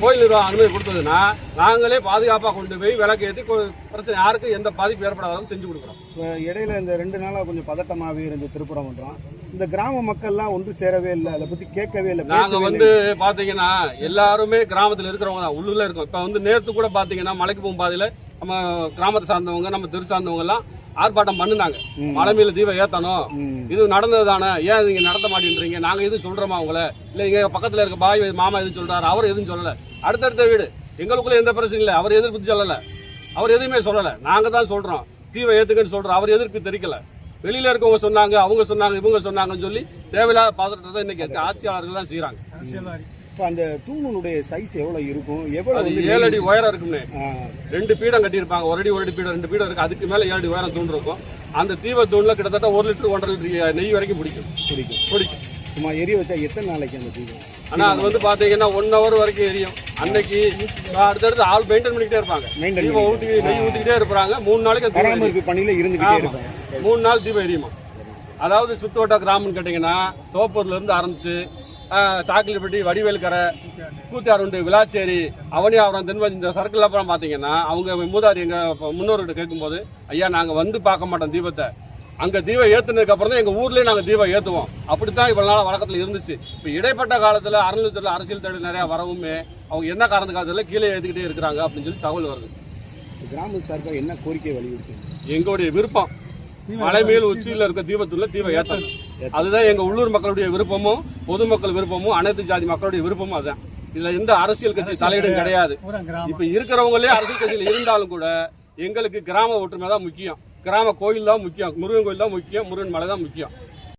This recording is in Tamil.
கோயில் நிர்வாகம் அனுமதி கொடுத்ததுன்னா நாங்களே பாதுகாப்பாக கொண்டு போய் விளக்கு ஏற்றி பிரச்சனை யாருக்கும் எந்த பாதிப்பு ஏற்படாத அளவுக்கு செஞ்சு கொடுக்குறோம். இடையில இந்த ரெண்டு நாளா கொஞ்சம் பதட்டமாவே இருந்த திருப்பரங்குன்றம் இந்த கிராம மக்கள்லாம் ஒன்று சேரவே இல்லை அதை பத்தி கேட்கவே இல்லை நாங்க பேசவே வந்து பாத்தீங்கன்னா எல்லாருமே கிராமத்துல இருக்கிறவங்க தான் உள்ளூர்ல இருக்கோம். இப்ப வந்து நேத்து கூட பாத்தீங்கன்னா மலைக்கு போகும் பாதையில நம்ம கிராமத்தை சார்ந்தவங்க நம்ம தெரு சார்ந்தவங்க எல்லாம் ஆர்ப்பாட்டம் பண்ணுனாங்க. ம். மலை மேல தீபம் ஏத்தணும். ம். இது நடந்தது தானே ஏன் நீங்க நடத்த மாட்டேன்றீங்க? நாங்க எதுவும் சொல்றோமா உங்களை? இல்ல இங்க பக்கத்துல இருக்க பாய் மாமா எதுவும் சொல்றாரு? அவர் எதுவும் சொல்லல. அடுத்தடுத்த வீடு. எங்களுக்குள்ள எந்த பிரச்சனையும் இல்லை. அவர் எதிர்ப்பு சொல்லல. அவர் எதுவுமே சொல்லல. நாங்க தான் சொல்றோம். தீவை ஏத்துக்கன்னு சொல்றோம். அவர் எதிர்ப்பு தெரிவிக்கல. வெளியில இருக்கவங்க சொன்னாங்க அவங்க சொன்னாங்க இவங்க சொன்னாங்கன்னு சொல்லி தேவையில்லாத பதற்றத்தை இன்னைக்கு ஆட்சியாளர்கள் தான் செய்யறாங்க இப்ப அந்த தூணுடைய சைஸ் எவ்வளவு இருக்கும்? வந்து ஏழு அடி உயரம் இருக்கும்னு. ரெண்டு பீடம் கட்டியிருப்பாங்க. ஒரு அடி ஒரு அடி பீடம் ரெண்டு பீடம் இருக்கு. அதுக்கு மேல ஏழு அடி உயரம் தூண் இருக்கும். அந்த தீவ தூண்ல கிட்டத்தட்ட ஒரு லிட்டர் ஒன்றரை லிட்டர் நெய் வரைக்கும் பிடிக்கும். பிடிக்கும். பிடிக்கும். சும்மா எரிய வச்சா எத்தனை நாளைக்கு அந்த தீபம் ஆனா அது வந்து பாத்தீங்கன்னா ஒன் ஹவர் வரைக்கும் எரியும். அன்னைக்கு அடுத்தடுத்து ஆள் மெயின்டைன் பண்ணிக்கிட்டே இருப்பாங்க. தீபம் ஊத்தி நெய் ஊத்திக்கிட்டே இருப்பாங்க. மூணு நாளைக்கு. பராமரிப்பு பணியில. இருப்பேன் மூணு நாள் தீபம் எரியுமா? அதாவது சுத்தோட்ட கிராமம்னு கேட்டிங்கன்னா தோப்பூர்ல இருந்து ஆரம்பிச்சு சாக்கிலிப்பட்டி வடிவேலுக்கரை கூத்தியாருண்டு விளாச்சேரி அவனியாபுரம் தென்பாசி இந்த சர்க்கிள் அப்புறம் பார்த்தீங்கன்னா அவங்க மூதாரி எங்க முன்னோர்கிட்ட கேட்கும்போது ஐயா நாங்க வந்து பார்க்க மாட்டோம் தீபத்தை. அங்க தீபம் ஏத்துனதுக்கு அப்புறம் தான் எங்க ஊர்லயே நாங்க தீபம் ஏத்துவோம். அப்படித்தான் இவ்வளவு நாள் வழக்கத்துல இருந்துச்சு. இப்ப இடைப்பட்ட காலத்துல அறநிலையத்துல அரசியல் தேடல் நிறைய வரவுமே அவங்க என்ன காரணத்துக்காக தெரியல கீழே ஏத்துக்கிட்டே இருக்கிறாங்க? அப்படின்னு சொல்லி தகவல் வருது. கிராம சார்பா என்ன கோரிக்கை வலியுறுத்தி? எங்களுடைய விருப்பம். மலை மேல் உச்சியில இருக்க தீபத்துள்ள தீபம் ஏத்தணும். அதுதான் எங்க உள்ளூர் மக்களுடைய விருப்பமும் பொதுமக்கள் விருப்பமும் அனைத்து ஜாதி மக்களுடைய விருப்பமும் அதுதான். இதுல எந்த அரசியல் கட்சி தலையிடும் கிடையாது. இப்ப இருக்கிறவங்களே அரசியல் கட்சியில் இருந்தாலும் கூட எங்களுக்கு கிராம ஒற்றுமை தான் முக்கியம். கிராம கோயில் தான் முக்கியம். முருகன் கோயில் தான் முக்கியம். முருகன் மலை தான் முக்கியம்.